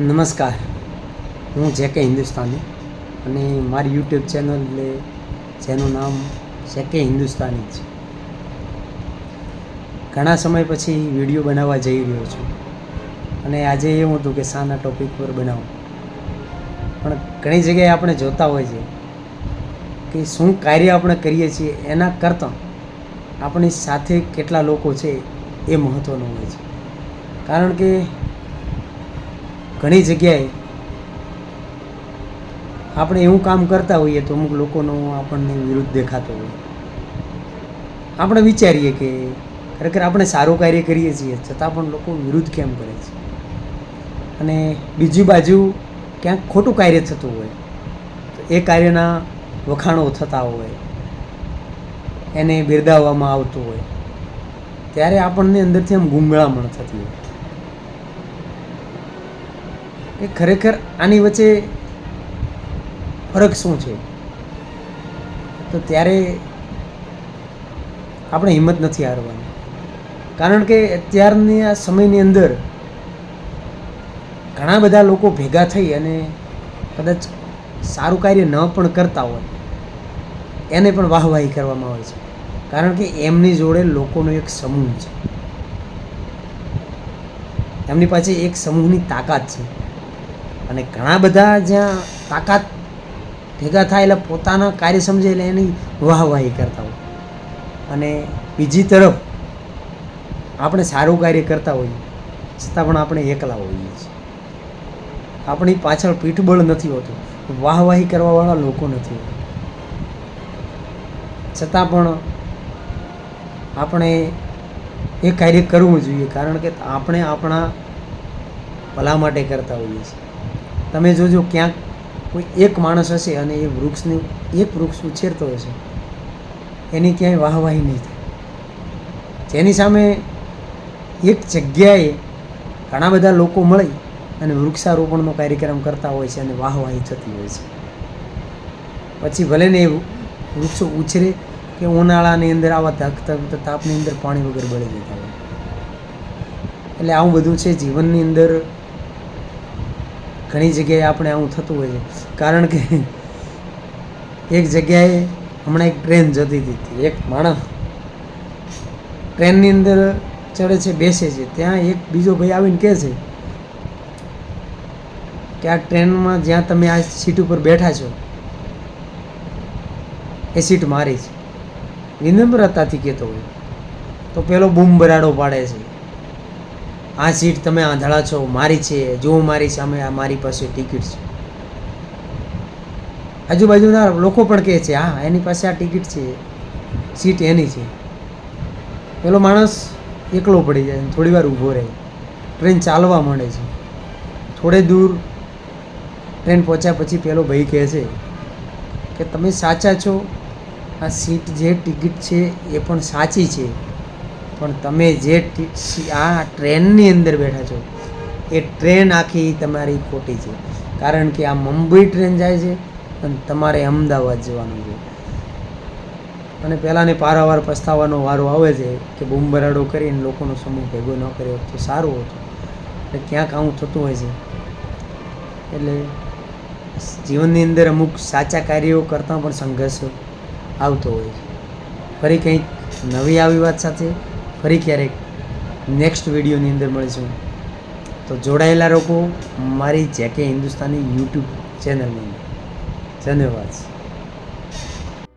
નમસ્કાર. હું જે કે હિન્દુસ્તાની અને મારી યુટ્યુબ ચેનલ એટલે જેનું નામ જે કે હિન્દુસ્તાની છે ઘણા સમય પછી વીડિયો બનાવવા જઈ રહ્યો છું અને આજે એવું હતું કે શાના ટોપિક પર બનાવું. પણ ઘણી જગ્યાએ આપણે જોતા હોય છે કે શું કાર્ય આપણે કરીએ છીએ એના કરતાં આપણી સાથે કેટલા લોકો છે એ મહત્ત્વનું હોય છે. કારણ કે ઘણી જગ્યાએ આપણે એવું કામ કરતા હોઈએ તો અમુક લોકોનો આપણને વિરુદ્ધ દેખાતો હોય. આપણે વિચારીએ કે ખરેખર આપણે સારું કાર્ય કરીએ છીએ, છતાં પણ લોકો વિરુદ્ધ કેમ કરે છે? અને બીજી બાજુ ક્યાંક ખોટું કાર્ય થતું હોય, તો એ કાર્યના વખાણો થતા હોય, એને બિરદાવવામાં આવતું હોય, ત્યારે આપણને અંદરથી આમ ગુંગળામણ થતી હોય. કે ખરેખર આની વચ્ચે ફરક શું છે? તો ત્યારે આપણે હિંમત નથી હારવાની. કારણ કે અત્યારની આ સમયની અંદર ઘણા બધા લોકો ભેગા થઈ અને કદાચ સારું કાર્ય ન પણ કરતા હોય, એને પણ વાહવાહી કરવામાં આવે છે. કારણ કે એમની જોડે લોકોનો એક સમૂહ છે. એમની પાસે એક સમૂહની તાકાત છે. અને ઘણા બધા જ્યાં તાકાત ભેગા થાય એટલે પોતાના કાર્ય સમજે એટલે એની વાહવાહી કરતા હોય. અને બીજી તરફ આપણે સારું કાર્ય કરતા હોઈએ, છતાં પણ આપણે એકલા હોઈએ છીએ. આપણી પાછળ પીઠબળ નથી હોતું, વાહવાહી કરવાવાળા લોકો નથી હોતા. છતાં પણ આપણે એ કાર્ય કરવું જોઈએ, કારણ કે આપણે આપણા ભલા માટે કરતા હોઈએ છીએ. તમે જોજો ક્યાંક કોઈ એક માણસ હશે અને એ વૃક્ષને એક વૃક્ષ ઉછેરતો હશે. એની ક્યાંય વાહવાહી નહીં થાય. જેની સામે એક જગ્યાએ ઘણા બધા લોકો મળી અને વૃક્ષારોપણનો કાર્યક્રમ કરતા હોય છે અને વાહવાહી થતી હોય છે. પછી ભલે ને એ વૃક્ષો ઉછરે કે ઉનાળાની અંદર આવા ધકધક તાપની અંદર પાણી વગર બળી જતા હોય. એટલે આવું બધું છે જીવનની અંદર ઘણી જગ્યાએ આપણે આવું થતું હોય છે. કારણ કે એક જગ્યાએ હમણાં એક ટ્રેન જતી હતી. એક માણસ ટ્રેનની અંદર ચડે છે, બેસે છે. ત્યાં એક બીજો ભાઈ આવીને કહે છે કે આ ટ્રેનમાં જ્યાં તમે આ સીટ ઉપર બેઠા છો, એ સીટ મારી છે. વિનમ્રતાથી કહેતો હોય. તો પેલો બૂમ બરાડો પાડે છે. આ સીટ તમે આંધળા છો, મારી છે, જો મારી સામે આ મારી પાસે ટિકિટ છે. આજુબાજુના લોકો પણ કહે છે, હા, એની પાસે આ ટિકિટ છે, સીટ એની છે. પેલો માણસ એકલો પડી જાય થોડી વાર ઊભો રહે. ટ્રેન ચાલવા માંડે છે. થોડે દૂર ટ્રેન પહોંચ્યા પછી પેલો ભાઈ કહે છે કે, તમે સાચા છો, આ સીટ જે ટિકિટ છે એ પણ સાચી છે. પણ તમે જે આ ટ્રેનની અંદર બેઠા છો, એ ટ્રેન આખી તમારી ખોટી છે. કારણ કે આ મુંબઈ ટ્રેન જાય છે અને તમારે અમદાવાદ જવાનું છે. અને પહેલાંને પારાવાર પસ્તાવાનો વારો આવે છે કે બૂમબરાડો કરીને લોકોનો સમૂહ ભેગો ન કર્યો તો સારું હતું. એટલે ક્યાંક આવું થતું હોય છે. એટલે જીવનની અંદર અમુક સાચા કાર્યો કરતાં પણ સંઘર્ષ આવતો હોય છે. ફરી કંઈક નવી આવી વાત સાથે? ફરી ક્યારેક નેક્સ્ટ વિડીયોની અંદર મળીશું. તો જોડાયેલા લોકો મારી જેકે હિન્દુસ્તાની યુટ્યુબ ચેનલની. ધન્યવાદ.